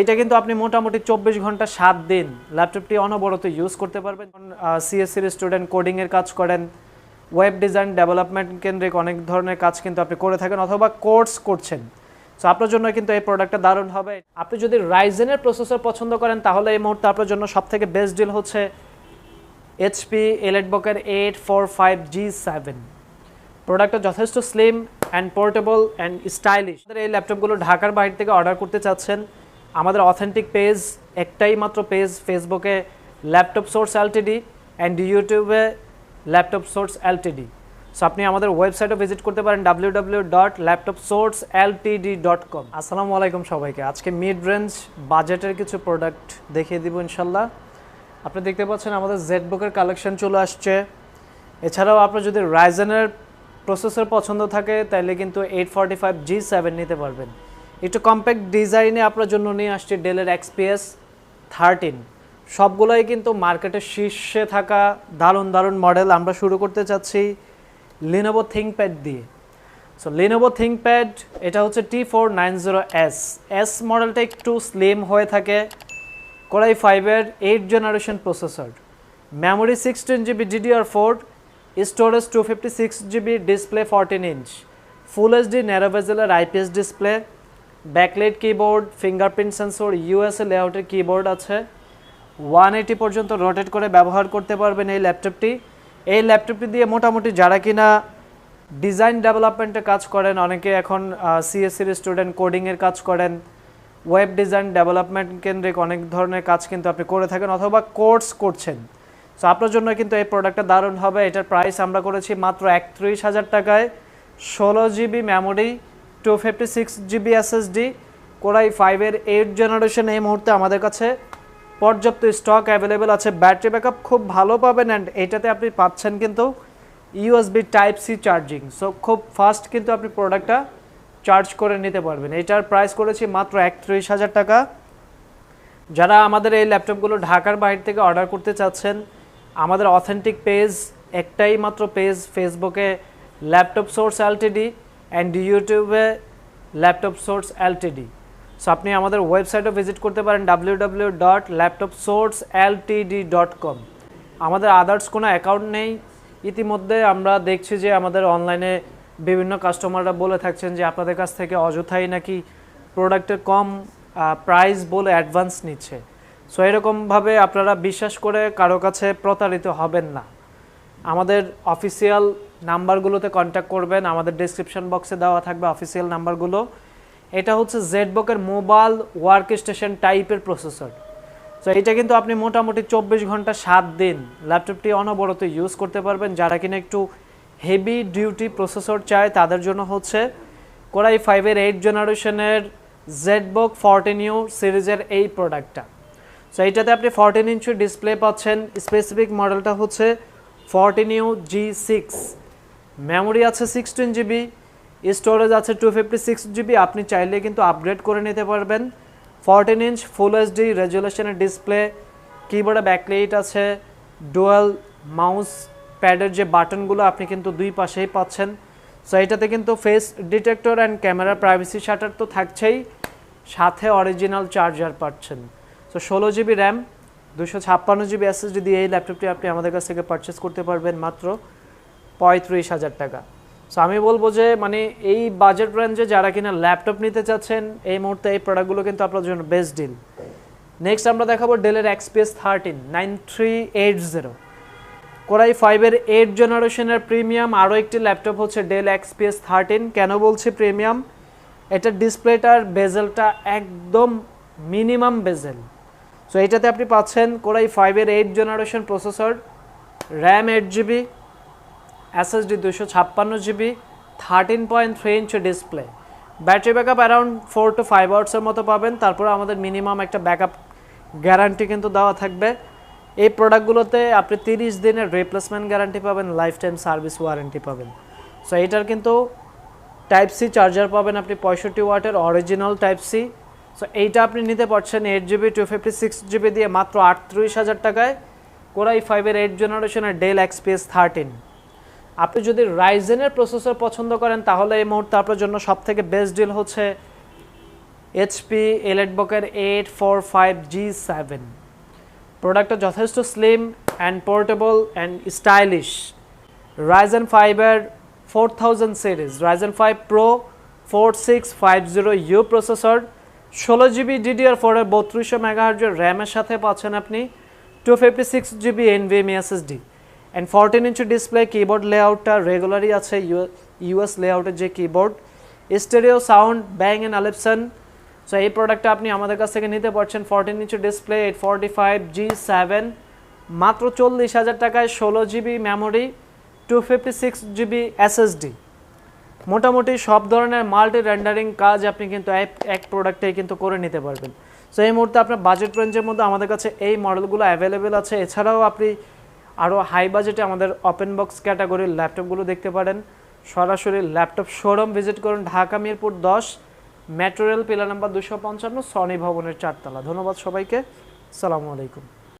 এটা কিন্তু আপনি মোটামুটি চব্বিশ ঘণ্টা সাত দিন ল্যাপটপটি অনবরত ইউজ করতে পারবেন। সিএসসির স্টুডেন্ট কোডিংয়ের কাজ করেন ওয়েব ডিজাইন ডেভেলপমেন্ট কেন্দ্রিক অনেক ধরনের কাজ কিন্তু আপনি করে থাকেন অথবা কোর্স করছেন। সো আপনার জন্য কিন্তু এই প্রোডাক্টটা দারুণ হবে। আপনি যদি রাইজেনের প্রসেসর পছন্দ করেন, তাহলে এই মুহূর্তে আপনার জন্য সব থেকে বেস্ট ডিল হচ্ছে HP এলেটবকের eight four five G seven প্রোডাক্টটা যথেষ্ট slim and portable and stylish এই ল্যাপটপগুলো ঢাকার বাইরে থেকে অর্ডার করতে চাচ্ছেন আমাদের অথেন্টিক পেজ একটাই মাত্র পেজ ফেসবুকে ল্যাপটপ সোর্স এলটিডি অ্যান্ড ইউটিউবে ল্যাপটপ সোর্স এলটিডি সো আপনি আমাদের ওয়েবসাইটও ভিজিট করতে পারেন W W dot laptop source LTD dot com আসসালামু আলাইকুম সবাইকে। আজকে মিড রেঞ্জ বাজেটের কিছু প্রোডাক্ট দেখিয়ে দিব ইনশাল্লাহ। আপনি দেখতে পাচ্ছেন আমাদের জেডবুকের কালেকশন চলে আসছে। এছাড়াও আপনার যদি রাইজেনের প্রসেসর পছন্দ থাকে, তাহলে কিন্তু eight forty five G seven নিতে পারবেন। একটু কম্প্যাক্ট ডিজাইনে আপনার জন্য নিয়ে আসছে ডেলের এক্সপিএস থার্টিন সবগুলোই কিন্তু মার্কেটের শীর্ষে থাকা দারুণ দারুণ মডেল আমরা শুরু করতে চাচ্ছি লিনোভো থিঙ্কপ্যাড দিয়ে। সো লিনোভো থিঙ্কপ্যাড এটা হচ্ছে T four nine zero S S মডেলটা একটু স্লিম হয়ে থাকে কোরাই ফাইভের eight generation processor memory sixteen GB DDR four storage two fifty six GB display fourteen inch full HD ন্যারোভেজেলের IPS display backlight keyboard fingerprint sensor USA লেআউটের keyboard আছে। One eighty পর্যন্ত rotate করে ব্যবহার করতে পারবেন এই ল্যাপটপটি এই ল্যাপটপটি দিয়ে মোটামুটি যারা কিনা ডিজাইন ডেভেলপমেন্টে কাজ করেন, অনেকে এখন সিএসসির স্টুডেন্ট কোডিংয়ের কাজ করেন। ওয়েব ডিজাইন ডেভেলপমেন্ট কেন্দ্রিক অনেক ধরনের কাজ কিন্তু আপনি করে থাকেন অথবা কোর্স করছেন। সো আপনার জন্য কিন্তু এই প্রোডাক্টটা দারুণ হবে। এটার প্রাইস আমরা করেছি মাত্র একত্রিশ হাজার টাকায়। ষোলো GB memory two fifty six GB SSD core i ফাইভের এইট জেনারেশন এই মুহূর্তে আমাদের কাছে পর্যাপ্ত স্টক অ্যাভেলেবেল আছে। ব্যাটারি ব্যাকআপ খুব ভালো পাবেন অ্যান্ড এটাতে আপনি পাচ্ছেন কিন্তু USB type C charging so খুব ফাস্ট কিন্তু আপনি প্রোডাক্টটা চার্জ করে নিতে পারবেন। এটার প্রাইস করেছি মাত্র একত্রিশ হাজার টাকা। যারা আমাদের এই ল্যাপটপগুলো ঢাকার বাইরে থেকে অর্ডার করতে চাচ্ছেন, আমাদের অথেন্টিক পেজ একটাই মাত্র পেজ ফেসবুকে ল্যাপটপ সোর্স এলটিডি অ্যান্ড ইউটিউবে ল্যাপটপ সোর্স এলটিডি সো আপনি আমাদের ওয়েবসাইটও ভিজিট করতে পারেন W W dot laptop source LTD dot com আমাদের আদার্স কোনো অ্যাকাউন্ট নেই। ইতিমধ্যে আমরা দেখছি যে আমাদের অনলাইনে বিভিন্ন কাস্টমাররা বলে থাকছেন যে আপনাদের কাছ থেকে অযথাই নাকি প্রোডাক্টের কম প্রাইস বলে অ্যাডভান্স নিচ্ছে। সো এরকমভাবে আপনারা বিশ্বাস করে কারও কাছে প্রতারিত হবেন না। আমাদের অফিসিয়াল নাম্বারগুলোতে কন্ট্যাক্ট করবেন, আমাদের ডিসক্রিপশন বক্সে দেওয়া থাকবে অফিসিয়াল নাম্বারগুলো। এটা হচ্ছে জেডবকের মোবাইল ওয়ার্ক স্টেশন টাইপের প্রসেসর সো এটা কিন্তু আপনি মোটামুটি চব্বিশ ঘণ্টা সাত দিন ল্যাপটপটি অনবরত ইউজ করতে পারবেন। যারা কিনা একটু হেভি ডিউটি প্রসেসর চায়, তাদের জন্য হচ্ছে কোরাই ফাইভের এইট জেনারেশনের জেডবক ফোরটিন ইউ সিরিজের এই প্রোডাক্টটা সো এইটাতে আপনি ফোরটিন ইঞ্চি ডিসপ্লে পাচ্ছেন। স্পেসিফিক মডেলটা হচ্ছে fourteen U G six memory আছে সিক্সটিন জিবি স্টোরেজ আছে টু ফিফটি সিক্স জিবি আপনি চাইলে কিন্তু আপগ্রেড করে নিতে পারবেন। ফোরটিন ইঞ্চ ফুল এইচডি রেজুলেশনের ডিসপ্লে কিবোর্ডে ব্যাকলাইট আছে ডুয়াল মাউস প্যাডের যে বাটনগুলো আপনি কিন্তু দুই পাশেই পাচ্ছেন। সো এটাতে কিন্তু face detector and camera privacy shutter তো থাকছেই, সাথে অরিজিনাল চার্জার পাচ্ছেন। সো ষোলো জিবি র্যাম দুশো ছাপ্পান্ন জিবি এসএসডি দিয়ে এই ল্যাপটপটি আপনি আমাদের কাছ থেকে পারচেস করতে পারবেন মাত্র। পঁয়ত্রিশ হাজার টাকা। সো আমি বলব যে মানে এই বাজেট রেঞ্জে যারা কিনা ল্যাপটপ নিতে চাচ্ছেন, এই মুহূর্তে এই প্রোডাক্টগুলো কিন্তু আপনার জন্য বেস্ট ডিল নেক্সট আমরা দেখাবো ডেলের XPS thirteen nine three eight zero core i ফাইভের এইট জেনারেশনের প্রিমিয়াম আরও একটি ল্যাপটপ হচ্ছে ডেল এক্সপিএস থার্টিন কেন বলছি প্রিমিয়াম এটার ডিসপ্লেটার বেজেলটা একদম মিনিমাম বেজেল সো এটাতে আপনি পাচ্ছেন কোরাই ফাইভের eight generation processor RAM eight GB SSD দুশো ছাপ্পান্ন GB thirteen point three inch display battery backup around four to five আওয়ার্সের মতো পাবেন। তারপরে আমাদের মিনিমাম একটা ব্যাকআপ গ্যারান্টি কিন্তু দেওয়া থাকবে। এই প্রোডাক্টগুলোতে আপনি তিরিশ দিনের রিপ্লেসমেন্ট গ্যারান্টি পাবেন লাইফ টাইম সার্ভিস ওয়ারেন্টি পাবেন। সো এইটার কিন্তু টাইপ সি চার্জার পাবেন আপনি পঁয়ষট্টি ওয়াটের অরিজিনাল টাইপ সি সো এইটা আপনি নিতে পারছেন eight GB two fifty six GB দিয়ে মাত্র আটত্রিশ হাজার টাকায়। কোরাই ফাইভের এইট জেনারেশনের ডেল এক্সপিএস থার্টিন আপনি যদি রাইজেনের প্রসেসর পছন্দ করেন, তাহলে এই মুহূর্তে আপনার জন্য সব থেকে বেস্ট ডিল হচ্ছে HP এলেটবকের eight four five G seven প্রোডাক্টটা যথেষ্ট slim and portable and stylish Ryzen ফাইভের four thousand series Ryzen five pro four six five zero U processor ষোলো জিবি ডিডিআর ফোরের বত্রিশশো মেগাহার্জের র্যামের সাথে পাচ্ছেন আপনি two fifty six GB NVM SSD and fourteen inch display keyboard লেআউটটা রেগুলারই আছে ইউএস লেআউটের যে keyboard stereo sound Bang and Olufsen so এই প্রোডাক্টটা আপনি আমাদের কাছ থেকে নিতে পারছেন। Fourteen inch display eight forty five G seven মাত্র চল্লিশ হাজার টাকায় ষোলো GB memory two fifty six GB SSD মোটামুটি সব ধরনের মাল্টি রেন্ডারিং কাজ আপনি কিন্তু এক প্রোডাক্টেই কিন্তু করে নিতে পারবেন। সো এই মুহূর্তে আপনার বাজেট রেঞ্জের মধ্যে আমাদের কাছে এই মডেলগুলো অ্যাভেলেবেল আছে। এছাড়াও আপনি আরও হাই বাজেটে আমাদের ওপেন বক্স ক্যাটাগরির ল্যাপটপগুলো দেখতে পারেন। সরাসরি ল্যাপটপ শোরুম ভিজিট করুন, ঢাকা মিরপুর দশ মেট্রো রেল পিলার নাম্বার দুশো পঞ্চান্ন সনি ভবনের চারতলা। ধন্যবাদ সবাইকে। সালামু আলাইকুম।